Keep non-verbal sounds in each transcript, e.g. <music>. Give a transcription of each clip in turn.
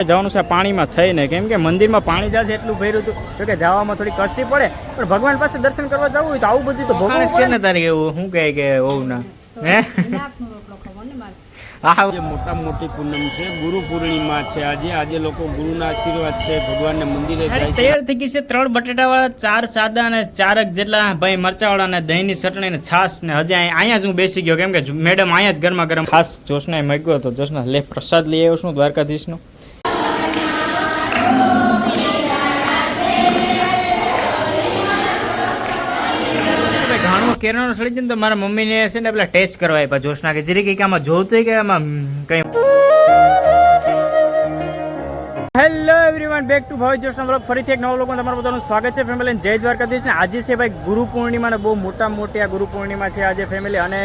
જવાનું છે પાણીમાં થઈને. કેમ કે મંદિરમાં પાણી જશે એટલું ભર્યું હતું તો કે જવામાં થોડી કષ્ટી પડે પણ ભગવાન પાસે દર્શન કરવા જવું હોય તો આવું બધું તો ભગવાન છે ને. તારે એવું શું કહે કે હોવું ના. હે? આજે મોટા મોટી પૂનમ છે ગુરુ પૂર્ણિમા છે આજે આજે લોકો ગુરુના આશીર્વાદ છે ભગવાનના મંદિરે જાય તૈયાર થઈ ગઈ છે ત્રણ બટેટાવાળા ચાર સાદા અને ચારક જેટલા ભાઈ મરચાવાળા અને દહીંની ચટણી ને છાશ ને હજી અહીં- અહીંયા જ હું બેસી ગયો કેમ કે મેડમ અહીંયા જ ગરમા ગરમ ખાસ જોશના મગ્યો હતો જોશના લે પ્રસાદ લઈ આવ્યો છું દ્વારકાધીશનો. કેરાનો સડી જાય ને તો મારા મમ્મીને છે ને પેલા ટેસ્ટ કરવા આપ્યા જોશના કે જરી કંઈક આમાં જોતું કે આમાં કંઈ બેક ટુ ભાઈ જોશના બ્લોગ ફરીથી એક નવો લોકો તમારું બધાનું સ્વાગત છે. ફેમિલી જય દ્વારકાધીશ ને આજે છે ભાઈ ગુરુ પૂર્ણિમા ને બહુ મોટા મોટી આ ગુરુ પૂર્ણિમા છે આજે ફેમિલી અને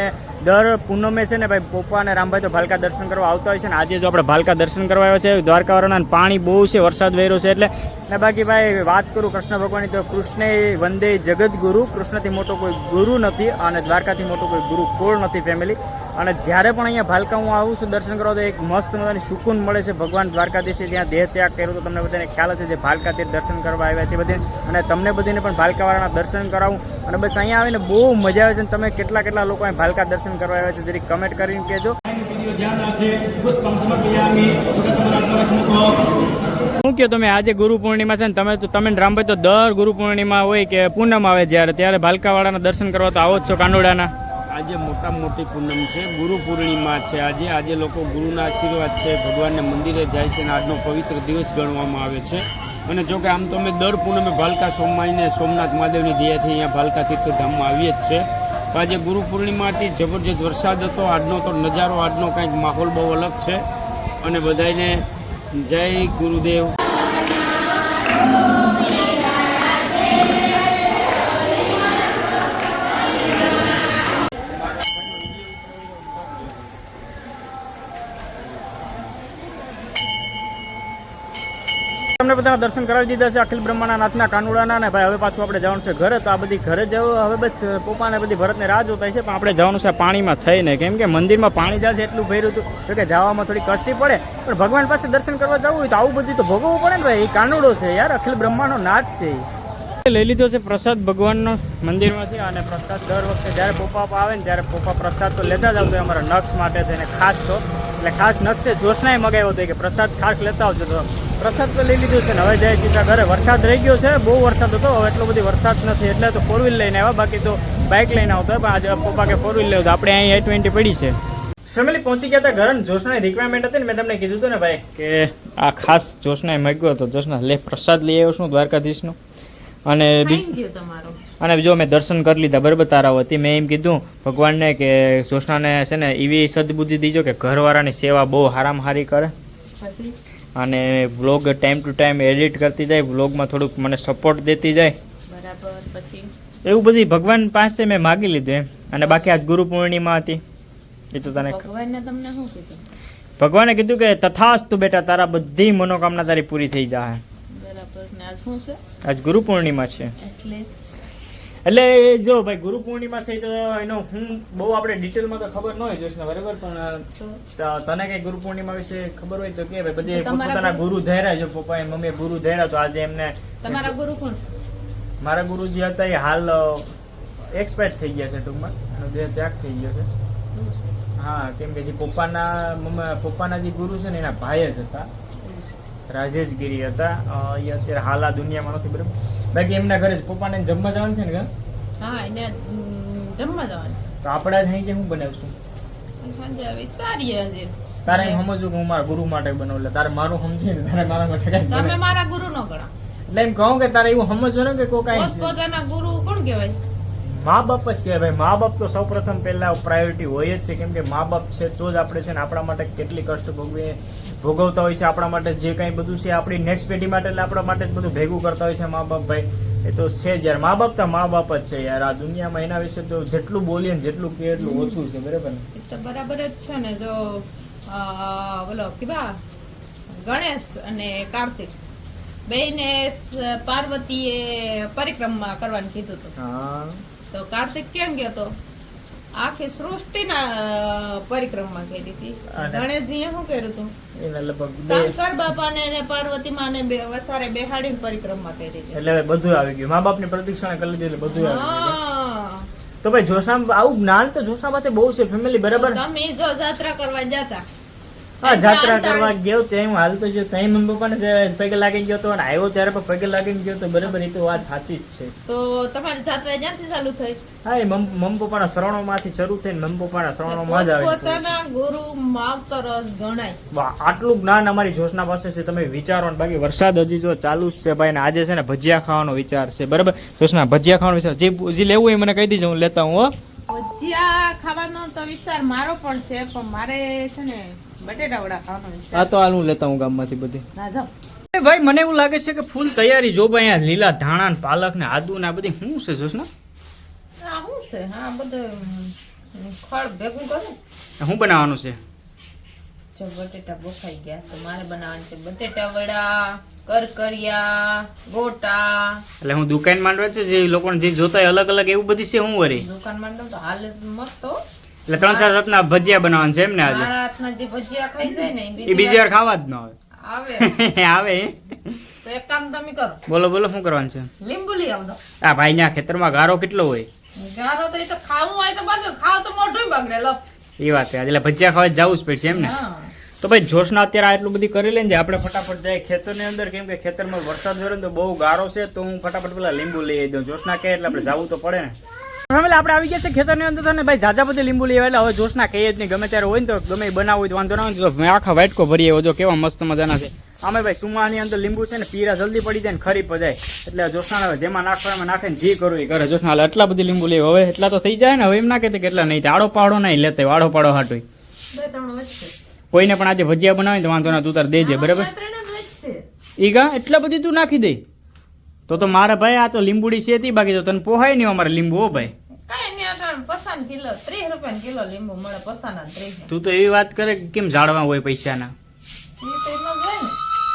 દર પૂનમે છે ને ભાઈ પપ્પા અને રામભાઈ તો ભાલકા દર્શન કરવા આવતા હોય છે ને આજે જો આપણે ભાલકા દર્શન કરવા આવ્યા છે, દ્વારકાવાળાના પાણી બહુ છે, વરસાદ વહેરો છે એટલે. ને બાકી ભાઈ વાત કરું કૃષ્ણ ભગવાનની તો કૃષ્ણે વંદે જગત ગુરુ કૃષ્ણથી મોટો કોઈ ગુરુ નથી અને દ્વારકાથી મોટો કોઈ ગુરુ કોળ નથી ફેમિલી અને જ્યારે પણ અહીંયા ભાલકા હું આવું છું, દર્શન કરવા, તો એક મસ્ત મજાની સુકૂન મળે છે ભગવાન દ્વારકાધીશે ત્યાં દેહ ત્યાગ કર્યો તો તમને બધાને ખ્યાલ હશે જે ભાલકા દર્શન કરવા આવ્યા છે બધે અને તમને બધીને પણ ભાલકાવાળાના દર્શન કરાવું. અને બસ અહીંયા આવીને બહુ મજા આવે છે અને તમે કેટલા કેટલા લોકો અહીં ભાલકા દર્શન કરવા આવ્યા છે, જરી કમેન્ટ કરીને કહેજો. શું કહો તમે? આજે ગુરુ પૂર્ણિમા છે ને તમે તો તમે રામભાઈ તો દર ગુરુ પૂર્ણિમા હોય કે પૂનમ આવે જ્યારે. ત્યારે ભાલકાવાળાના દર્શન કરવા તો આવો જ છો કાંડોડાના આજે મોટા મોટી પૂનમ છે. ગુરુ પૂર્ણિમા છે આજે. આજે લોકો ગુરુના આશીર્વાદ છે, ભગવાનને મંદિરે જાય છે અને આજનો પવિત્ર દિવસ ગણવામાં આવે છે. અને જો કે આમ તો અમે દર પૂનમે ભાલકા સોમવાઈને સોમનાથ મહાદેવની દયાથી અહીંયા ભાલકા તીર્થધામમાં આવીએ જ છે. આજે ગુરુ પૂર્ણિમા હતી, જબરજસ્ત વરસાદ હતો. આજનો તો નજારો, આજનો કંઈક માહોલ બહુ અલગ છે. અને બધાને જય ગુરુદેવ. તમને બધાના દર્શન કરાવી દીધા છે અખિલ બ્રહ્માના નાથના કાનુડાના ને ભાઈ હવે પાછું આપણે જવાનું છે ઘરે. તો આ બધી ઘરે જવું, હવે બસ પપ્પાને બધી ભરતને રાહ જોતા છે, પણ આપણે જવાનું છે પાણીમાં થઈને. કેમ કે મંદિરમાં પાણી જાય છે એટલું ભર્યું હતું. તો કે જવામાં થોડી કષ્ટી પડે, પણ ભગવાન પાસે દર્શન કરવા જવું હોય તો આવું બધું તો ભોગવવું પડે ને ભાઈ. એ કાનુડો છે યાર, અખિલ બ્રહ્માનો નાથ છે લઈ લીધો છે પ્રસાદ ભગવાનનો મંદિરમાંથી અને પ્રસાદ દર વખતે જ્યારે પપ્પા આવે ને ત્યારે પોપા પ્રસાદ તો લેતા જ આવતો અમારા નક્ષ માટે થઈને ખાસ તો. એટલે ખાસ નક્ષે જોશનાએ મગાવ્યો હતો કે પ્રસાદ ખાસ લેતા આવજો તો. પ્રસાદ તો લઈ લીધું છે ને. હવે જાય સીધા ઘરે વરસાદ રહી ગયો છે બહુ વરસાદ હતો હવે એટલો બધી વરસાદ નથી. એટલે તો ફોર વ્હીલ લઈને આવ્યા બાકી તો બાઇક લઈને આવતા પણ આજે પપ્પા કે ફોર વ્હીલ લેવું તો આપણે અહીં એ ટ્વેન્ટી પડી છે. ફેમિલી પહોંચી ગયા હતા ઘરે જોશના રિક્વાયરમેન્ટ હતી ને મેં તમને કીધું હતું ને ભાઈ કે આ ખાસ જોશના મગ્યો હતો. જોશના લે પ્રસાદ લઈ આવ્યો છું દ્વારકાધીશનો. અને અને જો મેં દર્શન કરી લીધા બરાબર તારા વતી મેં એમ કીધું ભગવાનને કે જોશનાને છે ને એવી સદબુદ્ધિ દીજો કે ઘરવાળાની સેવા બહુ હારામ હારી કરે. પછી? અને vlog time to time edit કરતી જાય વ્લોગમાં થોડુંક મને સપોર્ટ દેતી જાય. બરાબર પછી? એવું બધી ભગવાન પાસે મેં માગી લીધું એમ. અને બાકી આજ ગુરુ પૂર્ણિમા હતી. એ તો તને ભગવાનને તમને શું કીધું? ભગવાને કીધું કે તથાસ્તુ બેટા તારા બધી મનોકામના તારી પૂરી થઈ જાય બરાબર ને શું છે? આજ ગુરુ પૂર્ણિમા છે. એટલે એટલે જો ભાઈ ગુરુ પૂર્ણિમા છે તો એનો હું બહુ આપણે ડિટેલમાં તો ખબર ન હોય જોશના બરાબર? પણ તને કઈ ગુરુ પૂર્ણિમા વિશે ખબર હોય તો કે ભાઈ બધે પોતાના ગુરુ- ધૈર્યા જો પપ્પા મમ્મી ગુરુ ધૈર્યા તો આજે એમને તમારા ગુરુ કોણ મારા ગુરુજી હતા એ હાલ એક્સપાયર થઈ ગયા છે ટૂંકમાં. દેહ ત્યાગ થઈ ગયો છે. હા કેમ કે જે પપ્પાના મમ્મા પપ્પાના જે ગુરુ છે ને એના ભાઈ જ હતા. રાજેશ ગીરી હતા. એ અત્યારે હાલ આ દુનિયામાં નથી બરાબર? બાકી એમના ઘરે પપ્પાને જમવા જવાનું છે ને હા એને જમવા જવાનું. તો આપણે જ અહીં હું બનાવશું? સારી હજી. તારે સમજવું કે હું મારા ગુરુ માટે બનાવું એટલે તારે મારું સમજે ને તારે મારા માટે કઈ તમે મારા ગુરુ નો ગણા એટલે એમ કહું કે તારે એવું સમજવું ને કે કોઈ કાંઈ પોતાના ગુરુ કોણ કહેવાય? મા બાપ જ કહેવાય. ભાઈ મા બાપ તો સૌપ્રથમ પહેલા પ્રાયોરિટી હોય જ છે. કેમ કે મા બાપ છે તો જ આપણે છે ને આપણા માટે કેટલી કષ્ટ ભોગવીએ. ભોગવતા હોય છે આપણા માટે જે કંઈ બધું છે આપણી નેક્સ્ટ પેઢી માટે એટલે આપણા માટે જ બધું ભેગું કરતા હોય છે મા બાપ ભાઈ. એ તો છે જ યાર. મા બાપ તો મા બાપ જ છે યાર. આ દુનિયામાં એના વિશે તો જેટલું બોલીએ ને જેટલું કહે એટલું ઓછું છે બરાબર ને? તો બરાબર જ છે ને. જો બોલો કેવા ગણેશ અને કાર્તિક. બેને પાર્વતીએ પરિક્રમા કરવાનું કીધું હતું તો કાર્તિક કેમ ગયો તો? આખી સૃષ્ટિના પરિક્રમા કરી હતી. ગણેશજીએ શું કર્યું હતું? શંકર બાપાને અને પાર્વતી માને બે વસારે બેહાડીને પરિક્રમા કરી હતી. એટલે બધું આવી ગયું. મા બાપની પ્રદક્ષિણા કરી લીધી એટલે બધું આવી. તો ભાઈ જોશના આવું જ્ઞાન તો જોશના પાસે બહુ છે ફેમિલી બરાબર? તમે જો જાત્રા કરવા જતા. હા જાત્રા કરવા ગયો હું હાલતો ગયો ત્યાં મમ્મી પપ્પાને પગે લાગી ગયો તો અને આવ્યો ત્યારે પણ પગે લાગી ગયો તો બરાબર એ તો વાત સાચી જ છે. તો તમારી જાત્રા જ્યાંથી ચાલુ થઈ? હા એ મમ્મી પપ્પાના શરણોમાંથી શરૂ થઈને મમ્મી પપ્પાના શરણોમાં જ આવે પોતાના ગુરુ માવતર ગણાય. આટલું જ્ઞાન અમારી જોશના પાસે છે તમે વિચારો ને બાકી વરસાદ હજી જો ચાલુ જ છે ભાઈ ને આજે છે ને ભજીયા ખાવાનો વિચાર છે બરાબર? જોશના ભજીયા ખાવાનો વિચાર જે જે લેવું એ મને કહી દીજો હું લેતા હું. ભજીયા ખાવાનો તો વિચાર મારો પણ છે પણ મારે છે ને બટેટા વડા ખાવાનો આ તો લેતા હું ગામમાંથી બધી. ના જાઓ. ભાઈ મને એવું લાગે છે કે ફૂલ તૈયારી જો ભાઈ અહીંયા લીલા ધાણા ને પાલક ને આદુ ને આ બધી શું છે જોશના? આ શું છે? હા બધું ખળ ભેગું કરું. શું બનાવવાનું છે? જો બટેટા બોખાઈ ગયા તો મારે બનાવવાનું છે બટેટા વડા કરકરિયા ગોટા. એટલે હું દુકાન માંડવા છે જે લોકોને જે જોતા અલગ અલગ એવું બધી છે હું વરી? દુકાનમાં તો હાલ મસ્ત. એટલે ત્રણ ચાર રાતના ભજીયા બનાવવાનું છે એમ ને આજે. રાતના જે ભજીયા ખાઈ જાય ને એ બીજી વાર ખાવા જ ન આવે આવે. <laughs> આવે. તો એક કામ તમે કરો. બોલો બોલો શું કરવાનું છે? લીંબુ લઈ આવજો. આ ભાઈ ના ખેતરમાં ગારો કેટલો હોય? ગારો તો એ તો ખાવું હોય તો બાજુ ખાવ તો મોઢું બગડે લો. એ વાત છે. એટલે ભજીયા ખાવા જવું જ પડશે એમ ને. તો ભાઈ જોશના અત્યારે આટલું બધી કરી લઈને આપણે ફટાફટ જાય ખેતરની અંદર કેમ કે ખેતરમાં વરસાદ વરે તો બહુ ગારો છે તો હું ફટાફટ પેલા લીંબુ લઈ આવી દઉં. જોશના કહે એટલે આપણે જવું તો પડે ને. ફેમિલી આપણે આવી ગયા છે ખેતરની અંદર તો ભાઈ જાજા બધી લીંબુ આવ્યા એટલે હવે જોશના કહીએ જ નહીં. ગમે ત્યારે હોય ને તો ગમે બનાવવું હોય તો વાંધો ના હોય તો મેં આખા વાટકો ભરી આવ્યો. જો કેવા મસ્ત મજાના છે. આમે ભાઈ સુમાની અંદર લીંબુ છે ને પીરા જલ્દી પડી જાય ને ખરી પજાય. એટલે જોશના જેમાં નાખવા એમાં નાખે ને જે કરવું એ કરે. જોશના એટલા બધી લીંબુ લેવા હવે એટલા તો થઈ જાય ને. હવે એમ ના કહેતા કેટલા નહીં. આડો પાડો નહીં લેતા. આડો પાડો હાટો કોઈને પણ આજે ભજીયા બનાવે તો વાંધો ના તું તાર દેજે. બરાબર? બે ત્રણ જ વચ્ચે. ઈ ગા? એટલા બધી તું નાખી દે. તો તો મારે ભાઈ આ તો લીંબુડી છે તી બાકી તો તને પોહાય નહીં અમારે લીંબુ હો ભાઈ. કાંઈ તું તો એવી વાત કરે કેમ જાળવા હોય પૈસાના? તો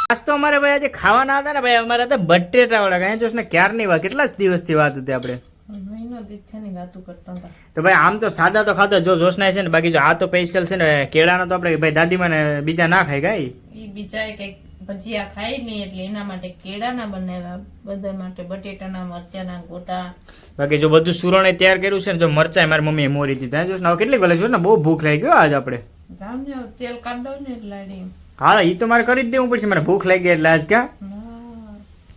આજ તો અમારે ભાઈ આજે ખાવાના હતા ને ભાઈ અમારે હતા બટેટા વાળા કઈ જોશ ને ક્યારની વાત કેટલા જ દિવસથી વાત હતી આપણે. તો ભાઈ આમ તો સાદા તો ખાધા જો જોશના છે ને બાકી જો આ તો સ્પેશિયલ છે ને કેળાનો તો આપણે ભાઈ દાદીમાં ને બીજા ના ખાય ગાય બીજા ભજીયા ખાય નહીં એટલે એના માટે કેળાના બનાવ્યા. બધા માટે બટેટાના મરચાના ગોટા. બાકી જો બધું સુરણે તૈયાર કર્યું છે ને જો મરચા મારી મમ્મીએ મોરી દીધા. જોશ ને કેટલી ભલે જોશ ને બહુ ભૂખ લાગી ગયો આજ આપણે. જામ તેલ કાઢો ને એટલે હા એ તો મારે કરી જ દેવું પડશે મને ભૂખ લાગી એટલે આજ ક્યાં.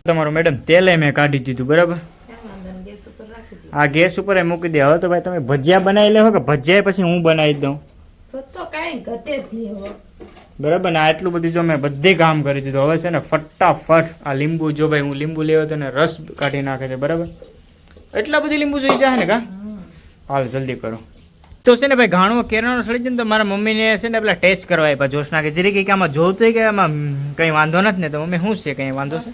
તમારું મેડમ તેલે મેં કાઢી દીધું બરાબર? ક્યાં ગેસ ઉપર આ ગેસ ઉપર એ મૂકી દે. હવે તો ભાઈ તમે ભજીયા બનાવી લેવો કે ભજીયા પછી હું બનાવી દઉં? તો તો કાંઈ ઘટે જ નહીં. બરાબર? ને આટલું બધું જો મેં બધી કામ કરી દીધું. હવે છે ને ફટાફટ આ લીંબુ જો ભાઈ હું લીંબુ લેવો તો ને રસ કાઢી નાખે છે બરાબર? એટલા બધી લીંબુ જોઈ જાય ને કા. હાલ જલ્દી કરો. તો છે ને ભાઈ ઘાણું કેરાનો સડી જાય ને તો મારા મમ્મીને છે ને પેલા ટેસ્ટ કરવા આપ્યા જોશના કે જરી કંઈક આમાં જોતું કે આમાં કંઈ વાંધો નથી ને? તો મમ્મી શું છે? કંઈ વાંધો છે?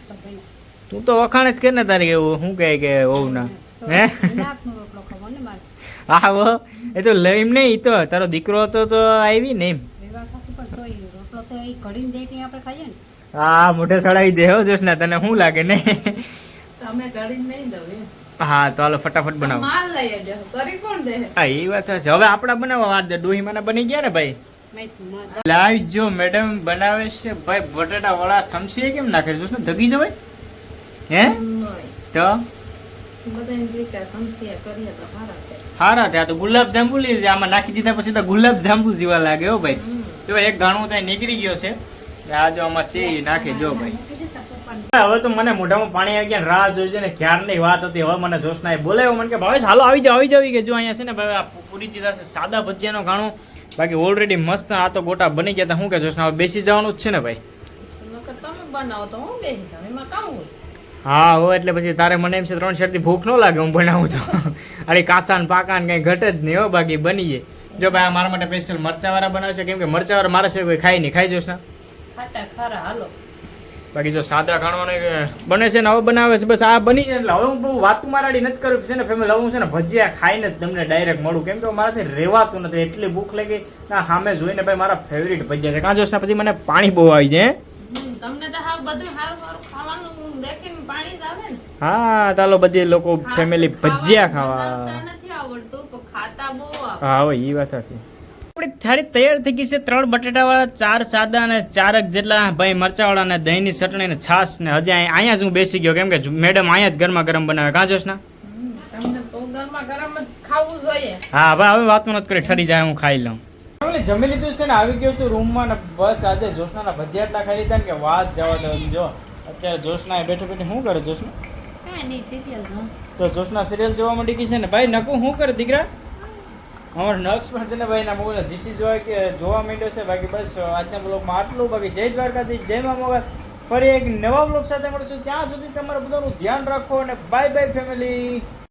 તું તો વખાણ જ કે ને તારી એવું શું કહે કે હોવું ના હે હા એ તો લઈ નહીં તો તારો દીકરો હતો તો આવી ને એમ. હા મોઢે સડાવી દે હો જોશના તને શું લાગે ને તમે ઘડીને નહીં દઉં હા તો હાલો ફટાફટ બનાવો. માલ લઈ આવજો. કરી કોણ દે? હા એ વાત છે. હવે આપણા બનાવવા વાત ડોહી મને બની ગયા ને ભાઈ? લાવી જો મેડમ બનાવે છે ભાઈ બટાટા વડા સમસી કેમ નાખે જોશ ને ધગી જવાય? હે? તો? કે હારા ત્યાં તો ગુલાબ જાંબુ લઈ આમાં નાખી દીધા પછી તો ગુલાબ જાંબુ જેવા લાગે હો ભાઈ. જો એક ગાણું ત્યાં નીકળી ગયો છે આ જો આમાં સી નાખે જો ભાઈ. હવે તો મને મોઢામાં પાણી આવી ગયા રાહ જોઈ છે ને ક્યારની વાત હતી હવે મને જોશના બોલાવ્યો મને કે ભાવેશ હાલો આવી જાવ આવી જાવ કે જો અહીંયા છે ને ભાઈ આ પૂરી દીધા છે સાદા ભજીયાનો ગાણું. બાકી ઓલરેડી મસ્ત આ તો ગોટા બની ગયા હતા શું કે જોશના હવે બેસી જવાનું જ છે ને ભાઈ. હું હા હો એટલે પછી તારે મને એમ છે ત્રણ શેરથી ભૂખ ન લાગે હું બનાવું તો. <laughs> અરે કાસાન પાકાન કંઈ ઘટે જ નહીં હો બાકી બની જાય જો ભાઈ મારા માટે સ્પેશિયલ મરચાવાળા બનાવે છે. કેમ કે મરચાવાળા મારા સિવાય કોઈ ખાય નહીં. ખાઈ જોશ ને? ખાટા ખારા હાલો. બાકી જો સાદા ખાણવાનો બને છે ને હવે બનાવે છે. બસ આ બની એટલે. હવે હું બહુ વાતું મારાડી નથી કરું. છે ને ફેમિલી હવે હું છે ને ભજીયા ખાઈને જ તમને ડાયરેક્ટ મળું. કેમ કે મારાથી રહેવાતું નથી. એટલી ભૂખ લાગી. ના સામે જોઈને ભાઈ મારા ફેવરિટ ભજીયા છે. કાં જોશ ને? પછી મને પાણી બહુ આવી જાય તમને તો હાવ બધું સારું સારું ખાવાનું દેખીને પાણી જ આવે ને. હા ચાલો બધી લોકો ફેમિલી ભજીયા ખાવા બનાવતા નથી આવડતું પણ ખાતા બહુ આવે. હા હવે એ વાત હશે આપણે થાળી તૈયાર થઈ ગઈ છે ત્રણ બટેટાવાળા ચાર સાદા અને ચારક જેટલા. ભાઈ મરચાવાળા અને દહીંની ચટણી ને છાશ ને હજી અહીંયા જ હું બેસી ગયો. કેમ કે મેડમ અહીંયા જ ગરમા ગરમ બનાવે. કાં જોશ ના હા ભાઈ હવે વાતો નથી કરી. ઠરી જાય હું ખાઈ લઉં. જમી લીધું છે ને? આવી ગયો છું રૂમમાં ને બસ આજે જોશનાના ભજીયા એટલા ખાઈ લીધા ને કે વાત જવા દો જો. અત્યારે જોશના બેઠો બેઠો શું કરે જોશના? તો જોશના સિરિયલ જોવા માંડી ગઈ છે ને? ભાઈ નકુ શું કરે દીકરા? અમારો નક્સ પણ છે ને ભાઈ ના મોબાઈલ જીસી જોવા કે જોવા માંડ્યો છે. બાકી બસ આજના બ્લોગમાં આટલું. બાકી જય દ્વારકાથી જય મા મોબાઈલ ફરી એક નવા બ્લોગ સાથે મળશું. ત્યાં સુધી તમારે બધાનું ધ્યાન રાખો અને બાય બાય ફેમિલી